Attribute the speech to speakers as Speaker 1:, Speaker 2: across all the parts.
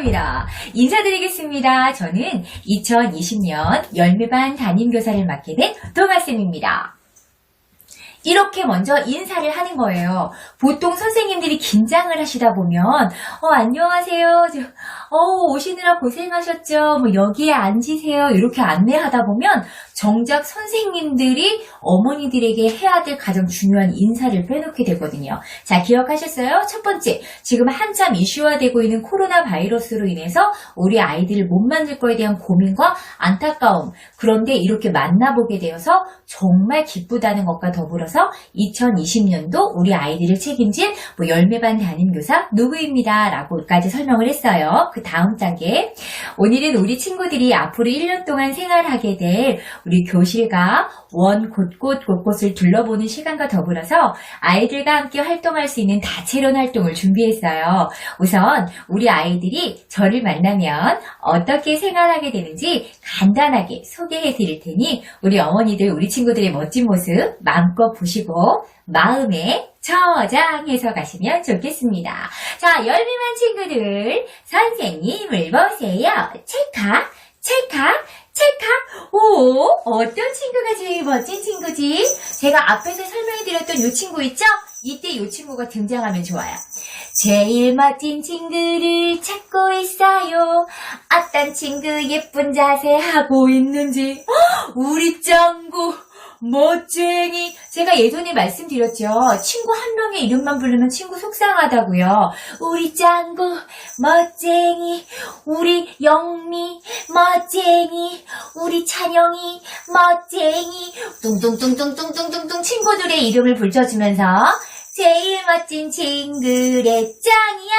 Speaker 1: 환영합니다. 인사드리겠습니다. 저는 2020년 열매반 담임교사를 맡게 된 도마쌤입니다. 이렇게 먼저 인사를 하는 거예요. 보통 선생님들이 긴장을 하시다 보면, 어, 안녕하세요. 저, 어, 오시느라 고생하셨죠. 뭐, 여기에 앉으세요. 이렇게 안내하다 보면, 정작 선생님들이 어머니들에게 해야 될 가장 중요한 인사를 빼놓게 되거든요. 자, 기억하셨어요? 첫 번째, 지금 한참 이슈화되고 있는 코로나 바이러스로 인해서 우리 아이들을 못 만들 거에 대한 고민과 안타까움, 그런데 이렇게 만나보게 되어서 정말 기쁘다는 것과 더불어서 2020년도 우리 아이들을 책임질 뭐 열매반 담임교사 누구입니다. 라고까지 설명을 했어요. 그 다음 단계. 오늘은 우리 친구들이 앞으로 1년 동안 생활하게 될 우리 교실과 원 곳곳 곳곳을 둘러보는 시간과 더불어서 아이들과 함께 활동할 수 있는 다채로운 활동을 준비했어요. 우선 우리 아이들이 저를 만나면 어떻게 생활하게 되는지 간단하게 소개해 드릴 테니 우리 어머니들, 우리 친구들의 멋진 모습 마음껏 보시고 마음에 저장해서 가시면 좋겠습니다. 자, 열미만 친구들, 선생님을 보세요. 찰칵, 찰칵, 찰칵. 오, 어떤 친구가 제일 멋진 친구지? 제가 앞에서 설명해드렸던 이 친구 있죠? 이때 이 친구가 등장하면 좋아요. 제일 멋진 친구를 찾고 있어요. 어떤 친구 예쁜 자세 하고 있는지. 헉, 우리 짱구. 멋쟁이. 제가 예전에 말씀드렸죠. 친구 한 명의 이름만 부르면 친구 속상하다고요. 우리 짱구, 멋쟁이. 우리 영미, 멋쟁이. 우리 찬영이, 멋쟁이. 뚱뚱뚱뚱뚱뚱뚱뚱 친구들의 이름을 불러주면서 제일 멋진 친구의 짱이야.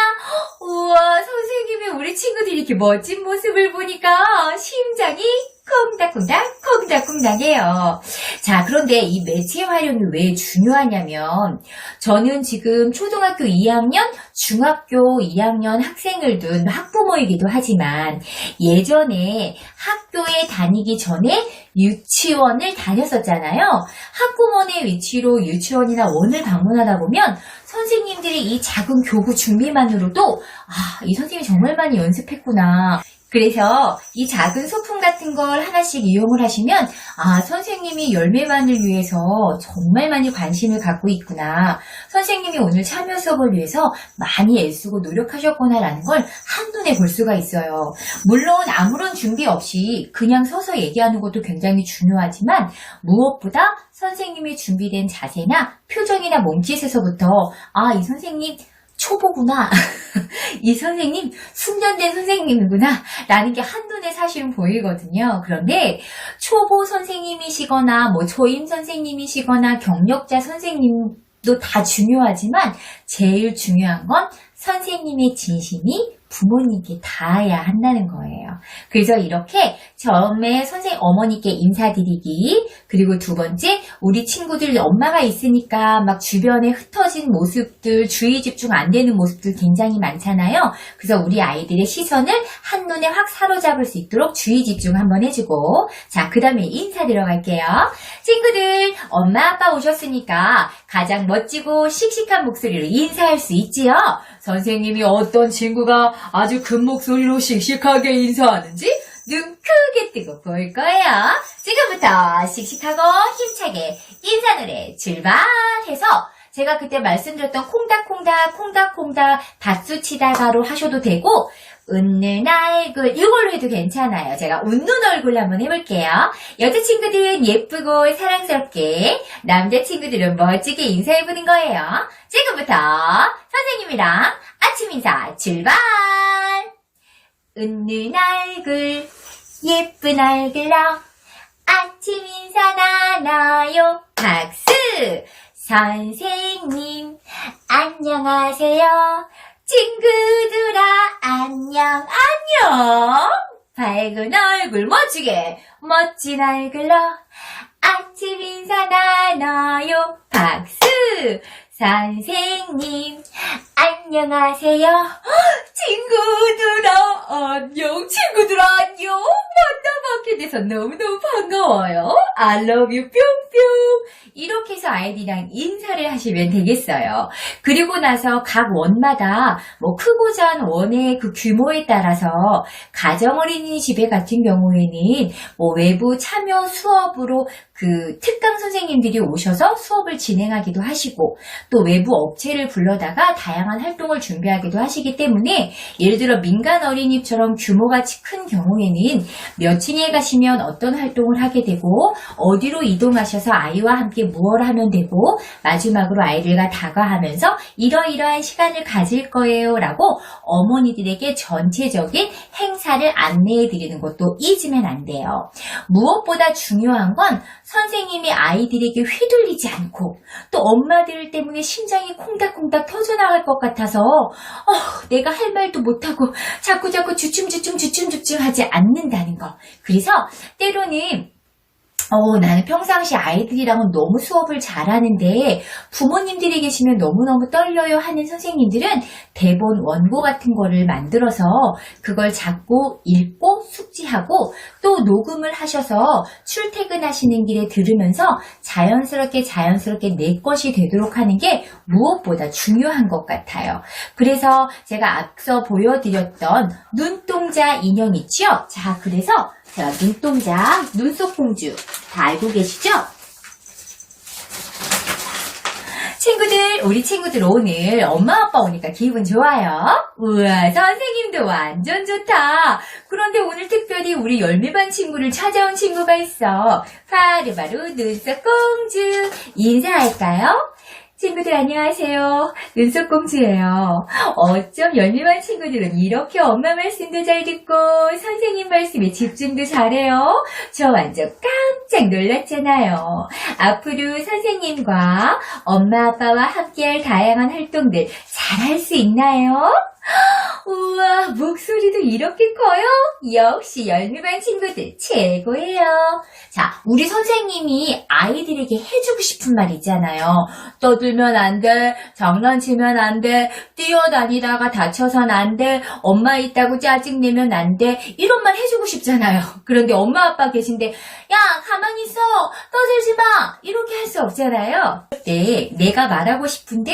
Speaker 1: 우와, 선생님이 우리 친구들이 이렇게 멋진 모습을 보니까 심장이 콩닥콩닥, 콩닥콩닥해요. 자, 그런데 이 매체 활용이 왜 중요하냐면, 저는 지금 초등학교 2학년, 중학교 2학년 학생을 둔 학부모이기도 하지만, 예전에 학교에 다니기 전에 유치원을 다녔었잖아요. 학부모의 위치로 유치원이나 원을 방문하다 보면, 선생님들이 이 작은 교구 준비만으로도, 아, 이 선생님이 정말 많이 연습했구나. 그래서 이 작은 소품 같은 걸 하나씩 이용을 하시면 아 선생님이 열매만을 위해서 정말 많이 관심을 갖고 있구나. 선생님이 오늘 참여 수업을 위해서 많이 애쓰고 노력하셨구나 라는 걸 한눈에 볼 수가 있어요. 물론 아무런 준비 없이 그냥 서서 얘기하는 것도 굉장히 중요하지만 무엇보다 선생님이 준비된 자세나 표정이나 몸짓에서부터 아 이 선생님 초보구나. 이 선생님 숙련된 선생님이구나. 라는 게 한눈에 사실은 보이거든요. 그런데 초보 선생님이시거나 뭐 초임 선생님이시거나 경력자 선생님도 다 중요하지만 제일 중요한 건 선생님의 진심이 부모님께 닿아야 한다는 거예요. 그래서 이렇게 처음에 선생님 어머니께 인사드리기 그리고 두 번째 우리 친구들 엄마가 있으니까 막 주변에 흩어진 모습들 주의 집중 안 되는 모습들 굉장히 많잖아요. 그래서 우리 아이들의 시선을 한눈에 확 사로잡을 수 있도록 주의 집중 한번 해주고 자 그 다음에 인사 들어갈게요. 친구들 엄마 아빠 오셨으니까 가장 멋지고 씩씩한 목소리로 인사할 수 있지요. 선생님이 어떤 친구가 아주 큰 목소리로 씩씩하게 인사하는지 눈 크게 뜨고 볼 거예요. 지금부터 씩씩하고 힘차게 인사 노래 출발해서 제가 그때 말씀드렸던 콩닥콩닥 콩닥콩닥 박수 치다가로 하셔도 되고 웃는 얼굴 이걸로 해도 괜찮아요. 제가 웃는 얼굴 한번 해볼게요. 여자친구들은 예쁘고 사랑스럽게 남자친구들은 멋지게 인사해보는 거예요. 지금부터 선생님이랑 아침 인사 출발! 웃는 얼굴 예쁜 얼굴로 아침 인사 나눠요. 박수! 선생님 안녕하세요. 친구들아 안녕 안녕. 밝은 얼굴 멋지게 멋진 얼굴로 아침 인사 나눠요. 박수! 선생님 안녕하세요. 친구들아 안녕 친구들아 안녕 만나뵙게 돼서 너무너무 반가워요. I love you 뿅뿅 이렇게 해서 아이들이랑 인사를 하시면 되겠어요. 그리고 나서 각 원마다 뭐 크고 작은 원의 그 규모에 따라서 가정어린이집에 같은 경우에는 뭐 외부 참여 수업으로 그 특강 선생님들이 오셔서 수업을 진행하기도 하시고 또 외부 업체를 불러다가 다양한 활동을 준비하기도 하시기 때문에 예를 들어 민간 어린이처럼 규모가 큰 경우에는 몇 층에 가시면 어떤 활동을 하게 되고 어디로 이동하셔서 아이와 함께 무엇을 하면 되고 마지막으로 아이들과 다가하면서 이러이러한 시간을 가질 거예요 라고 어머니들에게 전체적인 행사를 안내해 드리는 것도 잊으면 안 돼요. 무엇보다 중요한 건 선생님이 아이들에게 휘둘리지 않고 또 엄마들 때문에 심장이 콩닥콩닥 터져나갈 것 같아서 어, 내가 할 말도 못하고 자꾸자꾸 주춤주춤 주춤주춤 하지 않는다는 거. 그래서 때로는 어, 나는 평상시 아이들이랑은 너무 수업을 잘하는데 부모님들이 계시면 너무너무 떨려요 하는 선생님들은 대본 원고 같은 거를 만들어서 그걸 잡고 읽고 숙지하고 또 녹음을 하셔서 출퇴근하시는 길에 들으면서 자연스럽게 자연스럽게 내 것이 되도록 하는 게 무엇보다 중요한 것 같아요. 그래서 제가 앞서 보여드렸던 눈동자 인형 있죠? 자, 그래서 자, 눈동자, 눈썹 공주 다 알고 계시죠? 친구들, 우리 친구들 오늘 엄마 아빠 오니까 기분 좋아요? 우와, 선생님도 완전 좋다. 그런데 오늘 특별히 우리 열매반 친구를 찾아온 친구가 있어. 바로바로 눈썹 공주. 인사할까요? 친구들 안녕하세요. 눈썹공주예요. 어쩜 열매반 친구들은 이렇게 엄마 말씀도 잘 듣고 선생님 말씀에 집중도 잘해요? 저 완전 깜짝 놀랐잖아요. 앞으로 선생님과 엄마 아빠와 함께할 다양한 활동들 잘 할 수 있나요? 우와, 목소리도 이렇게 커요? 역시 열매반 친구들 최고예요. 자, 우리 선생님이 아이들에게 해주고 싶은 말 있잖아요. 떠들면 안 돼, 장난치면 안 돼, 뛰어다니다가 다쳐선 안 돼, 엄마 있다고 짜증내면 안 돼, 이런 말 해주고 싶잖아요. 그런데 엄마 아빠 계신데, 야, 가만히 있어! 떠들지 마! 이렇게 할 수 없잖아요. 그때 내가 말하고 싶은데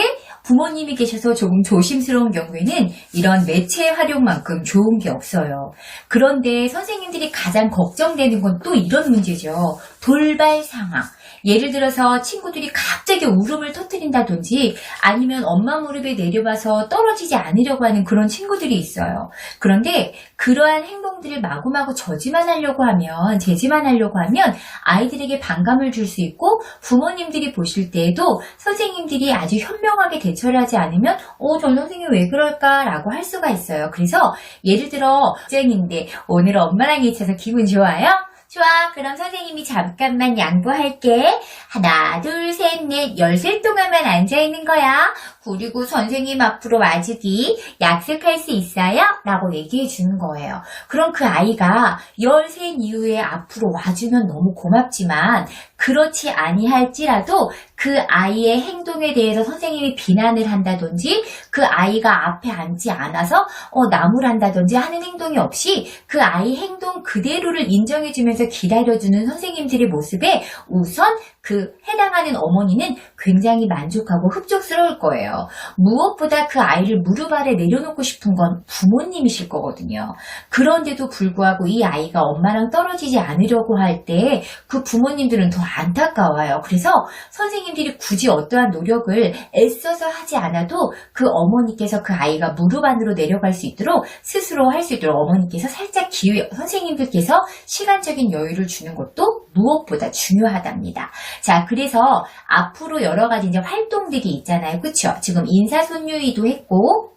Speaker 1: 부모님이 계셔서 조금 조심스러운 경우에는 이런 매체 활용만큼 좋은 게 없어요. 그런데 선생님들이 가장 걱정되는 건 또 이런 문제죠. 돌발 상황. 예를 들어서 친구들이 갑자기 울음을 터뜨린다든지 아니면 엄마 무릎에 내려봐서 떨어지지 않으려고 하는 그런 친구들이 있어요. 그런데 그러한 행동들을 마구마구 저지만 하려고 하면, 제지만 하려고 하면 아이들에게 반감을 줄 수 있고 부모님들이 보실 때에도 선생님들이 아주 현명하게 대처를 하지 않으면 어, 저 선생님 왜 그럴까라고 할 수가 있어요. 그래서 예를 들어 쟁인데 오늘 엄마랑 있어서 기분 좋아요? 좋아. 그럼 선생님이 잠깐만 양보할게. 하나, 둘, 셋, 넷, 열셀 동안만 앉아있는 거야. 그리고 선생님 앞으로 와주기 약속할 수 있어요? 라고 얘기해 주는 거예요. 그럼 그 아이가 열셋 이후에 앞으로 와주면 너무 고맙지만 그렇지 아니할지라도 그 아이의 행동에 대해서 선생님이 비난을 한다든지 그 아이가 앞에 앉지 않아서 어, 나무란다든지 하는 행동이 없이 그 아이 행동 그대로를 인정해주면서 기다려주는 선생님들의 모습에 우선 그 해당하는 어머니는 굉장히 만족하고 흡족스러울 거예요. 무엇보다 그 아이를 무릎 아래 내려놓고 싶은 건 부모님이실 거거든요. 그런데도 불구하고 이 아이가 엄마랑 떨어지지 않으려고 할 때 그 부모님들은 더 안타까워요. 그래서 선생님들이 굳이 어떠한 노력을 애써서 하지 않아도 그 어머니께서 그 아이가 무릎 안으로 내려갈 수 있도록 스스로 할 수 있도록 어머니께서 살짝 기회, 선생님들께서 시간적인 여유를 주는 것도 무엇보다 중요하답니다. 자, 그래서 앞으로 여러 가지 이제 활동들이 있잖아요. 그쵸? 지금 인사손유이도 했고,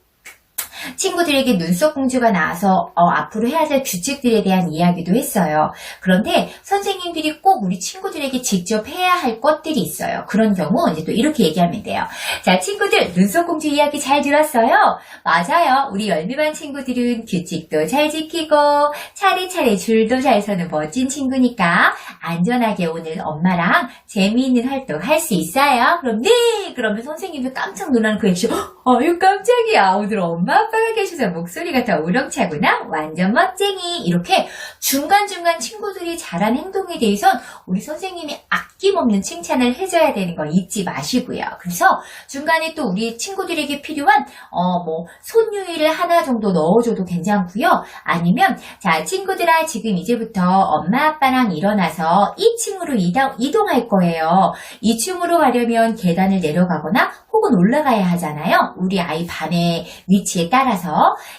Speaker 1: 친구들에게 눈썹 공주가 나와서 어, 앞으로 해야 될 규칙들에 대한 이야기도 했어요. 그런데 선생님들이 꼭 우리 친구들에게 직접 해야 할 것들이 있어요. 그런 경우 이제 또 이렇게 얘기하면 돼요. 자, 친구들 눈썹 공주 이야기 잘 들었어요? 맞아요. 우리 열미반 친구들은 규칙도 잘 지키고 차례차례 줄도 잘 서는 멋진 친구니까 안전하게 오늘 엄마랑 재미있는 활동 할 수 있어요. 그럼 네! 그러면 선생님도 깜짝 놀라는 그 액션. 아유 깜짝이야. 오늘 엄마 아빠가 계셔서 목소리가 더 우렁차구나. 완전 멋쟁이. 이렇게 중간중간 친구들이 잘한 행동에 대해선 우리 선생님이 아낌없는 칭찬을 해줘야 되는 거 잊지 마시고요. 그래서 중간에 또 우리 친구들에게 필요한 어 뭐 손유의를 하나 정도 넣어줘도 괜찮고요. 아니면 자 친구들아 지금 이제부터 엄마 아빠랑 일어나서 2층으로 이동, 이동할 거예요. 2층으로 가려면 계단을 내려가거나 혹은 올라가야 하잖아요. 우리 아이 밤의 위치에 따라서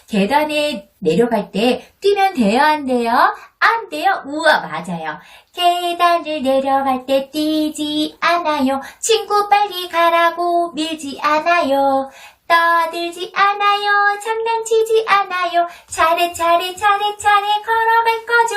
Speaker 1: 계단에 내려갈 때 뛰면 돼요 안 돼요? 안 돼요? 우와 맞아요. 계단을 내려갈 때 뛰지 않아요. 친구 빨리 가라고 밀지 않아요. 떠들지 않아요. 장난치지 않아요. 차례차례 차례차례 걸어갈 거죠.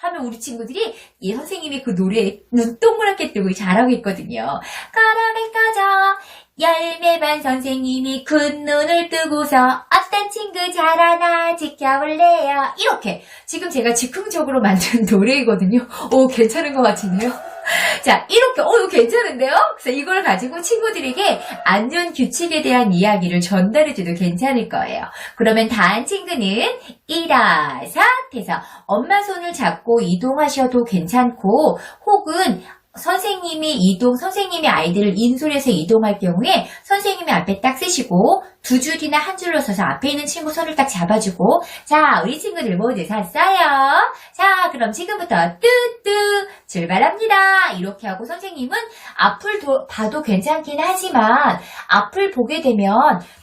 Speaker 1: 하면 우리 친구들이 이 선생님이 그 노래에 눈 동그랗게 뜨고 잘하고 있거든요. 걸어갈 거죠. 열매반 선생님이 큰 눈을 뜨고서 어떤 친구 잘하나 지켜볼래요. 이렇게 지금 제가 즉흥적으로 만든 노래이거든요. 오 괜찮은 것 같은데요. 자 이렇게 어 이거 괜찮은데요? 그래서 이걸 가지고 친구들에게 안전 규칙에 대한 이야기를 전달해줘도 괜찮을 거예요. 그러면 다한 친구는 일어서 해서 엄마 손을 잡고 이동하셔도 괜찮고 혹은 선생님이 이동, 선생님이 아이들을 인솔해서 이동할 경우에 선생님이 앞에 딱 쓰시고 두 줄이나 한 줄로 서서 앞에 있는 친구 손을 딱 잡아주고 자, 우리 친구들 모두 샀어요. 자, 그럼 지금부터 뚜뚜 출발합니다. 이렇게 하고 선생님은 앞을 도- 봐도 괜찮긴 하지만 앞을 보게 되면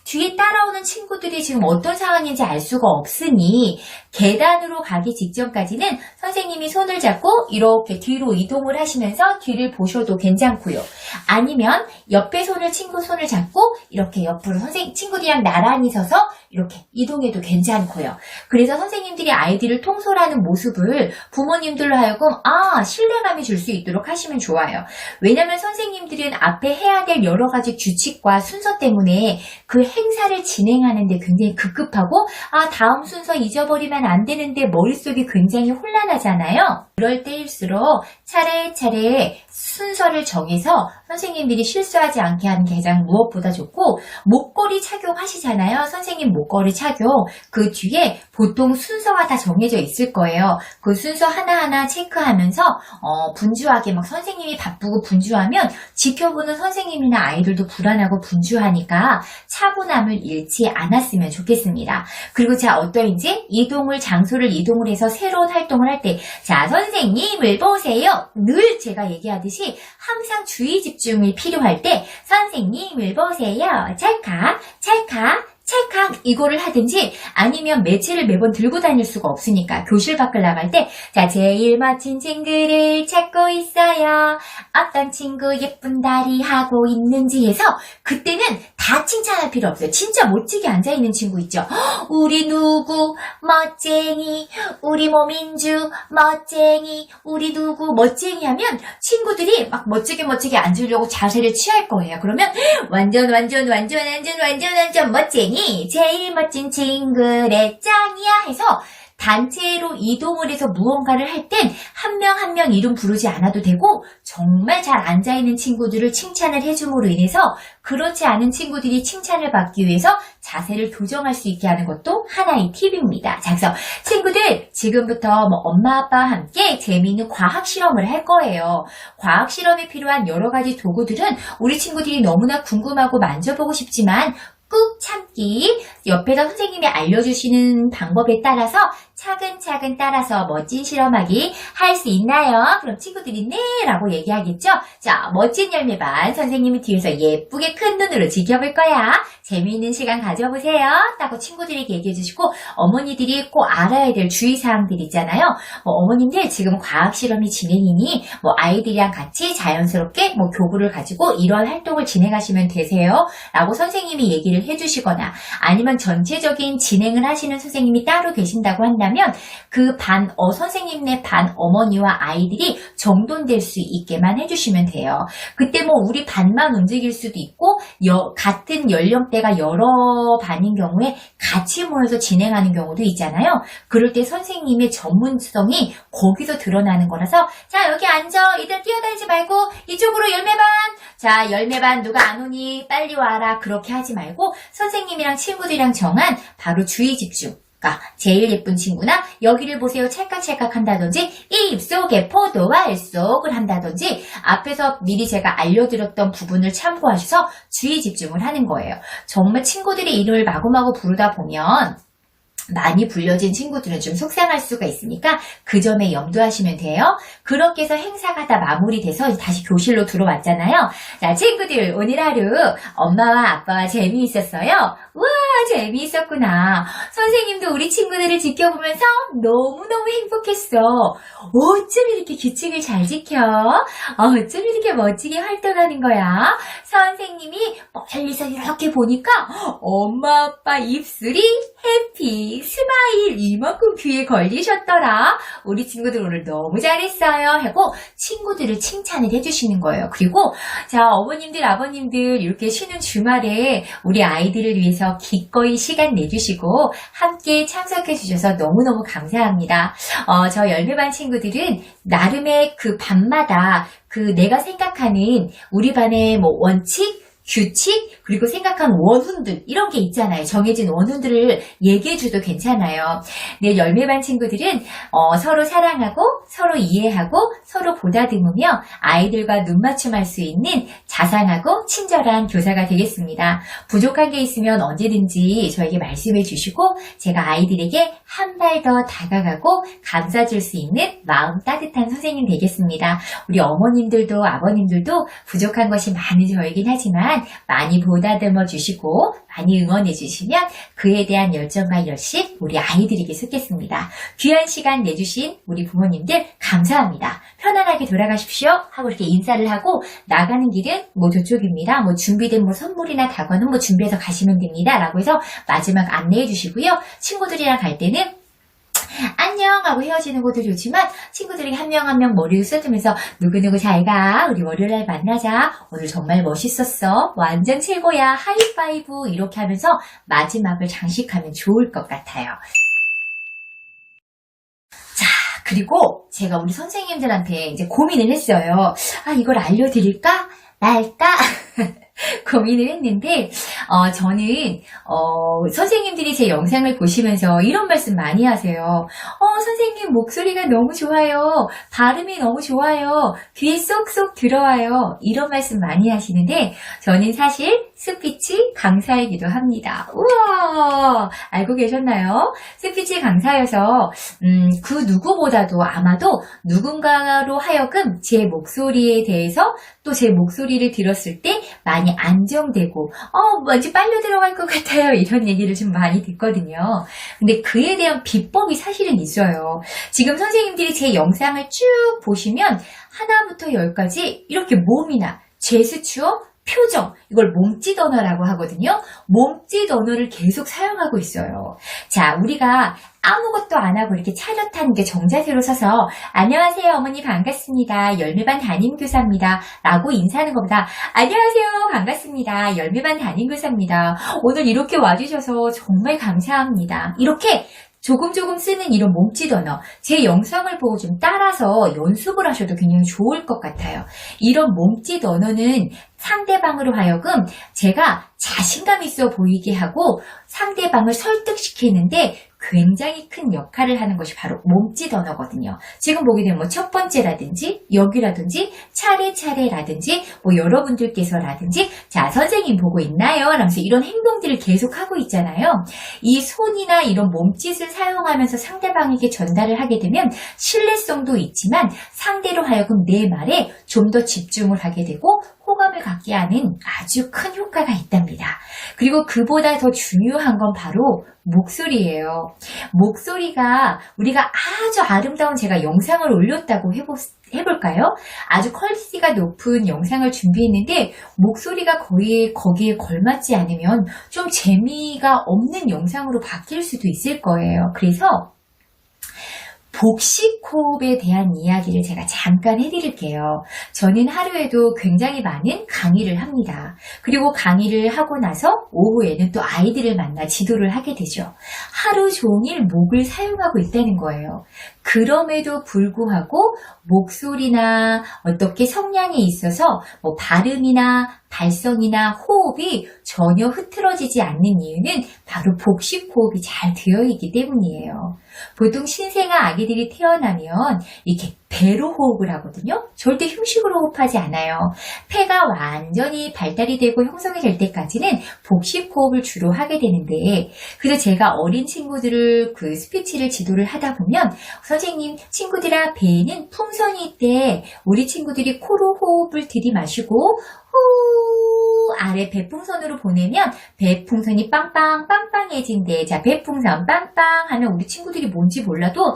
Speaker 1: 뒤에 따라오는 친구들이 지금 어떤 상황인지 알 수가 없으니 계단으로 가기 직전까지는 선생님이 손을 잡고 이렇게 뒤로 이동을 하시면서 뒤를 보셔도 괜찮고요. 아니면 옆에 손을 친구 손을 잡고 이렇게 옆으로 선생 친구들이랑 나란히 서서 이렇게 이동해도 괜찮고요. 그래서 선생님들이 아이들을 통솔하는 모습을 부모님들로 하여금 아 신뢰감이 줄 수 있도록 하시면 좋아요. 왜냐하면 선생님들은 앞에 해야 될 여러 가지 규칙과 순서 때문에 그 행사를 진행하는데 굉장히 급급하고 아 다음 순서 잊어버리면 안 되는데 머릿속이 굉장히 혼란하잖아요. 그럴 때일수록 차례차례 순서를 정해서 선생님들이 실수하지 않게 하는 게 가장 무엇보다 좋고 목걸이 착용하시잖아요. 선생님 목걸이 착용 그 뒤에 보통 순서가 다 정해져 있을 거예요. 그 순서 하나하나 체크하면서 어, 분주하게 막 선생님이 바쁘고 분주하면 지켜보는 선생님이나 아이들도 불안하고 분주하니까 차분함을 잃지 않았으면 좋겠습니다. 그리고 자 어떠인지 이동을 장소를 이동을 해서 새로운 활동을 할 때 자 선생님을 보세요. 늘 제가 얘기하듯이 항상 주의 집중이 필요할 때 선생님을 보세요. 찰칵 찰칵 찰칵 이거를 하든지 아니면 매체를 매번 들고 다닐 수가 없으니까 교실 밖을 나갈 때 자 제일 멋진 친구를 찾고 있어요. 어떤 친구 예쁜 다리 하고 있는지 해서 그때는 다 칭찬할 필요 없어요. 진짜 멋지게 앉아있는 친구 있죠. "헉, 우리 누구 멋쟁이 우리 모민주 멋쟁이 우리 누구 멋쟁이 하면 친구들이 막 멋지게 멋지게 앉으려고 자세를 취할 거예요. 그러면 완전 완전 완전 완전 완전 완전 멋쟁이 제일 멋진 친구래 짱이야 해서 단체로 이동을 해서 무언가를 할 땐 한 명 한 명 이름 부르지 않아도 되고 정말 잘 앉아있는 친구들을 칭찬을 해줌으로 인해서 그렇지 않은 친구들이 칭찬을 받기 위해서 자세를 교정할 수 있게 하는 것도 하나의 팁입니다. 자, 그래서 친구들 지금부터 뭐 엄마 아빠와 함께 재미있는 과학 실험을 할 거예요. 과학 실험에 필요한 여러 가지 도구들은 우리 친구들이 너무나 궁금하고 만져보고 싶지만 꾹 참기 옆에서 선생님이 알려주시는 방법에 따라서 차근차근 따라서 멋진 실험하기 할 수 있나요? 그럼 친구들이 네! 라고 얘기하겠죠? 자 멋진 열매반 선생님이 뒤에서 예쁘게 큰 눈으로 지켜볼 거야. 재미있는 시간 가져보세요. 따고 친구들에게 얘기해 주시고 어머니들이 꼭 알아야 될 주의사항들 있잖아요. 뭐 어머님들 지금 과학 실험이 진행이니 뭐 아이들이랑 같이 자연스럽게 뭐 교구를 가지고 이런 활동을 진행하시면 되세요. 라고 선생님이 얘기를 해주시거나 아니면 전체적인 진행을 하시는 선생님이 따로 계신다고 한다면 하면 그 반, 어, 선생님네 반 어머니와 아이들이 정돈될 수 있게만 해주시면 돼요. 그때 뭐 우리 반만 움직일 수도 있고, 여- 같은 연령대가 여러 반인 경우에 같이 모여서 진행하는 경우도 있잖아요. 그럴 때 선생님의 전문성이 거기서 드러나는 거라서, 자, 여기 앉아. 이들 뛰어다니지 말고, 이쪽으로 열매반. 자, 열매반 누가 안 오니 빨리 와라. 그렇게 하지 말고, 선생님이랑 친구들이랑 정한 바로 주의 집중. 그러니까 제일 예쁜 친구나 여기를 보세요 찰칵찰칵 한다든지 이 입속에 포도와 일속을 한다든지 앞에서 미리 제가 알려드렸던 부분을 참고하셔서 주의 집중을 하는 거예요. 정말 친구들이 이름을 마구마구 부르다 보면 많이 불려진 친구들은 좀 속상할 수가 있으니까 그 점에 염두하시면 돼요. 그렇게 해서 행사가 다 마무리돼서 다시 교실로 들어왔잖아요. 자, 친구들, 오늘 하루 엄마와 아빠와 재미있었어요? 우와, 재미있었구나. 선생님도 우리 친구들을 지켜보면서 너무너무 행복했어. 어쩜 이렇게 규칙을 잘 지켜? 어쩜 이렇게 멋지게 활동하는 거야? 선생님이 멀리서 이렇게 보니까 엄마 아빠 입술이 해피 스마일 이만큼 귀에 걸리셨더라. 우리 친구들 오늘 너무 잘했어요. 하고 친구들을 칭찬을 해주시는 거예요. 그리고 자 어머님들 아버님들 이렇게 쉬는 주말에 우리 아이들을 위해서 기꺼이 시간 내주시고 함께 참석해 주셔서 너무너무 감사합니다. 어, 저 열매반 친구들은 나름의 그 밤마다 그 내가 생각하는 우리 반의 뭐 원칙 규칙 그리고 생각한 원훈들 이런 게 있잖아요. 정해진 원훈들을 얘기해 줘도 괜찮아요. 내 열매반 친구들은 어, 서로 사랑하고 서로 이해하고 서로 보다듬으며 아이들과 눈맞춤할 수 있는 자상하고 친절한 교사가 되겠습니다. 부족한 게 있으면 언제든지 저에게 말씀해 주시고 제가 아이들에게 한 발 더 다가가고 감싸줄 수 있는 마음 따뜻한 선생님 되겠습니다. 우리 어머님들도 아버님들도 부족한 것이 많은 저이긴 하지만 많이 보다듬어 주시고 많이 응원해 주시면 그에 대한 열정과 열심 우리 아이들에게 쏟겠습니다. 귀한 시간 내주신 우리 부모님들 감사합니다. 편안하게 돌아가십시오 하고 이렇게 인사를 하고 나가는 길은 뭐 저쪽입니다. 뭐 준비된 뭐 선물이나 다과는 뭐 준비해서 가시면 됩니다. 라고 해서 마지막 안내해 주시고요. 친구들이랑 갈 때는 안녕 하고 헤어지는 것도 좋지만 친구들에게 한명 한 명 머리를 쓰다면서 누구누구 잘가. 우리 월요일날 만나자. 오늘 정말 멋있었어. 완전 최고야. 하이파이브. 이렇게 하면서 마지막을 장식하면 좋을 것 같아요. 자 그리고 제가 우리 선생님들한테 이제 고민을 했어요. 아 이걸 알려드릴까 말까 고민을 했는데 어, 저는 어, 선생님들이 제 영상을 보시면서 이런 말씀 많이 하세요. 어, 선생님 목소리가 너무 좋아요. 발음이 너무 좋아요. 귀에 쏙쏙 들어와요. 이런 말씀 많이 하시는데 저는 사실 스피치 강사이기도 합니다. 우와! 알고 계셨나요? 스피치 강사여서 음, 그 누구보다도 아마도 누군가로 하여금 제 목소리에 대해서 또 제 목소리를 들었을 때 많이 안정되고 어, 뭔지 빨려 들어갈 것 같아요. 이런 얘기를 좀 많이 듣거든요. 근데 그에 대한 비법이 사실은 있어요. 지금 선생님들이 제 영상을 쭉 보시면 하나부터 열까지 이렇게 몸이나 제스처, 표정, 이걸 몸짓 언어라고 하거든요. 몸짓 언어를 계속 사용하고 있어요. 자, 우리가 아무것도 안 하고 이렇게 차렷한 게 정자세로 서서 안녕하세요 어머니 반갑습니다. 열매반 담임교사입니다. 라고 인사하는 것보다 안녕하세요 반갑습니다. 열매반 담임교사입니다. 오늘 이렇게 와주셔서 정말 감사합니다. 이렇게 조금 조금 쓰는 이런 몸짓 언어, 제 영상을 보고 좀 따라서 연습을 하셔도 굉장히 좋을 것 같아요. 이런 몸짓 언어는 상대방으로 하여금 제가 자신감 있어 보이게 하고 상대방을 설득시키는데 굉장히 큰 역할을 하는 것이 바로 몸짓 언어거든요. 지금 보게 되면 뭐 첫 번째라든지 여기라든지 차례차례라든지 뭐 여러분들께서라든지 자 선생님 보고 있나요? 라면서 이런 행동들을 계속 하고 있잖아요. 이 손이나 이런 몸짓을 사용하면서 상대방에게 전달을 하게 되면 신뢰성도 있지만 상대로 하여금 내 말에 좀 더 집중을 하게 되고 호감을 갖게 하는 아주 큰 효과가 있답니다. 그리고 그보다 더 중요한 건 바로 목소리예요. 목소리가 우리가 아주 아름다운 제가 영상을 올렸다고 해보, 해볼까요? 아주 퀄리티가 높은 영상을 준비했는데 목소리가 거의 거기에 걸맞지 않으면 좀 재미가 없는 영상으로 바뀔 수도 있을 거예요. 그래서 복식호흡에 대한 이야기를 제가 잠깐 해드릴게요. 저는 하루에도 굉장히 많은 강의를 합니다. 그리고 강의를 하고 나서 오후에는 또 아이들을 만나 지도를 하게 되죠. 하루 종일 목을 사용하고 있다는 거예요. 그럼에도 불구하고 목소리나 어떻게 성량이 있어서 뭐 발음이나 발성이나 호흡이 전혀 흐트러지지 않는 이유는 바로 복식 호흡이 잘 되어 있기 때문이에요. 보통 신생아 아기들이 태어나면 이렇게 배로 호흡을 하거든요. 절대 흉식으로 호흡하지 않아요. 폐가 완전히 발달이 되고 형성이 될 때까지는 복식 호흡을 주로 하게 되는데, 그래서 제가 어린 친구들을 그 스피치를 지도를 하다 보면, 선생님, 친구들아, 배에는 풍선이 있대. 우리 친구들이 코로 호흡을 들이마시고, 후 아래 배풍선으로 보내면 배풍선이 빵빵 빵빵해진대. 자, 배풍선 빵빵 하면 우리 친구들이 뭔지 몰라도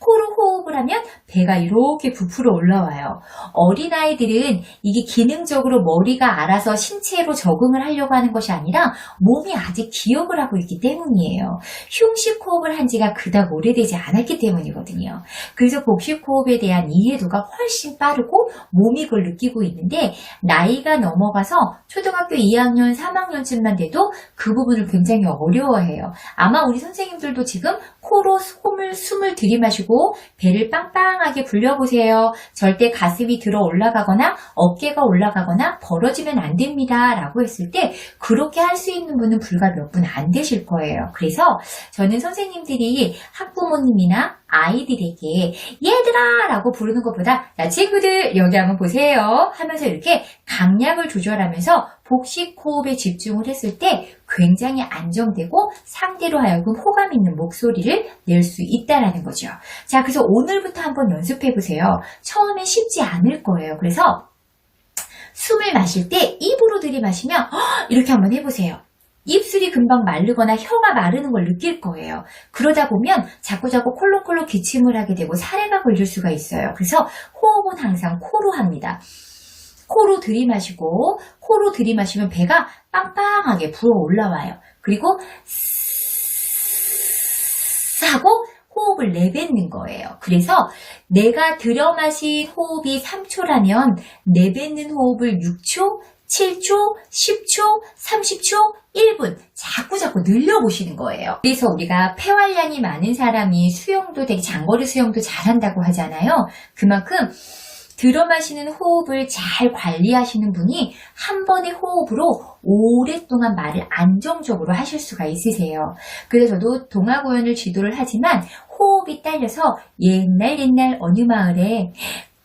Speaker 1: 코로 호흡을 하면 배가 이렇게 부풀어 올라와요. 어린아이들은 이게 기능적으로 머리가 알아서 신체로 적응을 하려고 하는 것이 아니라 몸이 아직 기억을 하고 있기 때문이에요. 흉식 호흡을 한 지가 그닥 오래되지 않았기 때문이거든요. 그래서 복식 호흡에 대한 이해도가 훨씬 빠르고 몸이 그걸 느끼고 있는데 나이가 넘어가서 초등학교 2학년, 3학년쯤만 돼도 그 부분을 굉장히 어려워해요. 아마 우리 선생님들도 지금 코로 숨을, 숨을 들이마시고 배를 빵빵하게 불려보세요. 절대 가슴이 들어 올라가거나 어깨가 올라가거나 벌어지면 안 됩니다. 라고 했을 때 그렇게 할 수 있는 분은 불과 몇 분 안 되실 거예요. 그래서 저는 선생님들이 학부모님이나 아이들에게 얘들아 라고 부르는 것보다 야 친구들 여기 한번 보세요 하면서 이렇게 강약을 조절하면서 복식 호흡에 집중을 했을 때 굉장히 안정되고 상대로 하여금 호감 있는 목소리를 낼 수 있다라는 거죠. 자, 그래서 오늘부터 한번 연습해 보세요. 처음엔 쉽지 않을 거예요. 그래서 숨을 마실 때 입으로 들이마시면 이렇게 한번 해보세요. 입술이 금방 마르거나 혀가 마르는 걸 느낄 거예요. 그러다 보면 자꾸자꾸 콜록콜록 기침을 하게 되고 사례가 걸릴 수가 있어요. 그래서 호흡은 항상 코로 합니다. 코로 들이마시고 코로 들이마시면 배가 빵빵하게 부어 올라와요. 그리고 하고 호흡을 내뱉는 거예요. 그래서 내가 들여마신 호흡이 3초라면 내뱉는 호흡을 6초, 7초, 10초, 30초, 1분 자꾸 자꾸 늘려보시는 거예요. 그래서 우리가 폐활량이 많은 사람이 수영도 되게 장거리 수영도 잘한다고 하잖아요. 그만큼 들어 마시는 호흡을 잘 관리하시는 분이 한 번의 호흡으로 오랫동안 말을 안정적으로 하실 수가 있으세요. 그래서 저도 동화구연을 지도를 하지만 호흡이 딸려서 옛날 옛날 어느 마을에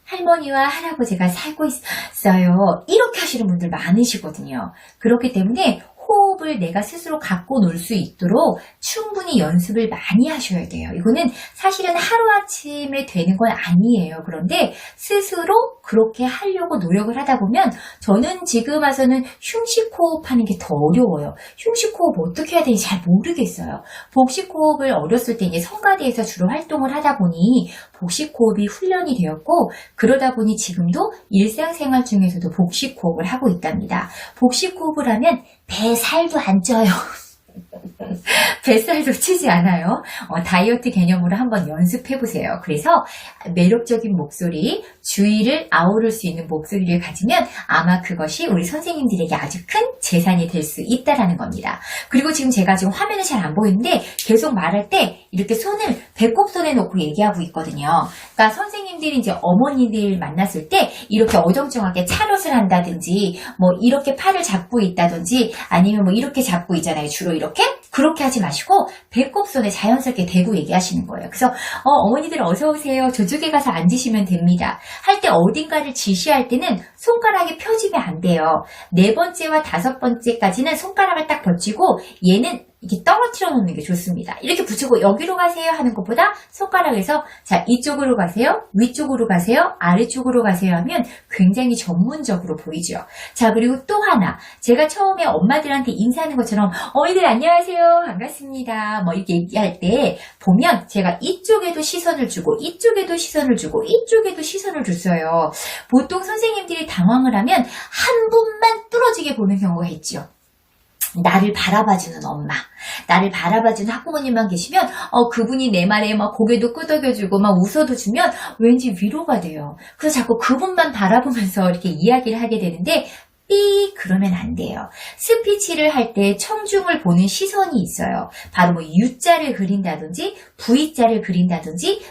Speaker 1: 할머니와 할아버지가 살고 있어요. 이렇게 하시는 분들 많으시거든요. 그렇기 때문에 호흡 을 내가 스스로 갖고 놀 수 있도록 충분히 연습을 많이 하셔야 돼요. 이거는 사실은 하루아침에 되는 건 아니에요. 그런데 스스로 그렇게 하려고 노력을 하다 보면 저는 지금 와서는 흉식 호흡하는 게 더 어려워요. 흉식 호흡 어떻게 해야 되는지 잘 모르겠어요. 복식 호흡을 어렸을 때 이제 성가대에서 주로 활동을 하다 보니 복식 호흡이 훈련이 되었고 그러다 보니 지금도 일상생활 중에서도 복식 호흡을 하고 있답니다. 복식 호흡을 하면 배살 도 안 쪄요. 뱃살도 치지 않아요. 어, 다이어트 개념으로 한번 연습해 보세요. 그래서 매력적인 목소리, 주의를 아우를 수 있는 목소리를 가지면 아마 그것이 우리 선생님들에게 아주 큰 재산이 될 수 있다라는 겁니다. 그리고 지금 제가 지금 화면에 잘 안 보이는데 계속 말할 때 이렇게 손을 배꼽 손에 놓고 얘기하고 있거든요. 그러니까 선생님들이 이제 어머니들 만났을 때 이렇게 어정쩡하게 차렷을 한다든지 뭐 이렇게 팔을 잡고 있다든지 아니면 뭐 이렇게 잡고 있잖아요. 주로 이렇게 그렇게 하지 마시고 배꼽 손에 자연스럽게 대고 얘기하시는 거예요. 그래서 어, 머니들 어서 오세요. 저쪽에 가서 앉으시면 됩니다. 할 때 어딘가를 지시할 때는 손가락이 펴지면 안 돼요. 네 번째와 다섯 번째까지는 손가락을 딱 벌치고 얘는 이렇게 떨어뜨려 놓는 게 좋습니다. 이렇게 붙이고 여기로 가세요 하는 것보다 손가락에서 자 이쪽으로 가세요, 위쪽으로 가세요, 아래쪽으로 가세요 하면 굉장히 전문적으로 보이죠. 자 그리고 또 하나 제가 처음에 엄마들한테 인사하는 것처럼 어이들 안녕하세요 반갑습니다 뭐 이렇게 얘기할 때 보면 제가 이쪽에도 시선을 주고 이쪽에도 시선을 주고 이쪽에도 시선을 줬어요. 보통 선생님들이 당황을 하면 한 분만 뚫어지게 보는 경우가 있죠. 나를 바라봐주는 엄마, 나를 바라봐주는 학부모님만 계시면 어, 그분이 내 말에 막 고개도 끄덕여주고 막 웃어도 주면 왠지 위로가 돼요. 그래서 자꾸 그분만 바라보면서 이렇게 이야기를 하게 되는데 삐 그러면 안 돼요. 스피치를 할 때 청중을 보는 시선이 있어요. 바로 뭐 U자를 그린다든지 V자를 그린다든지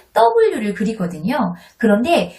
Speaker 1: W를 그리거든요. 그런데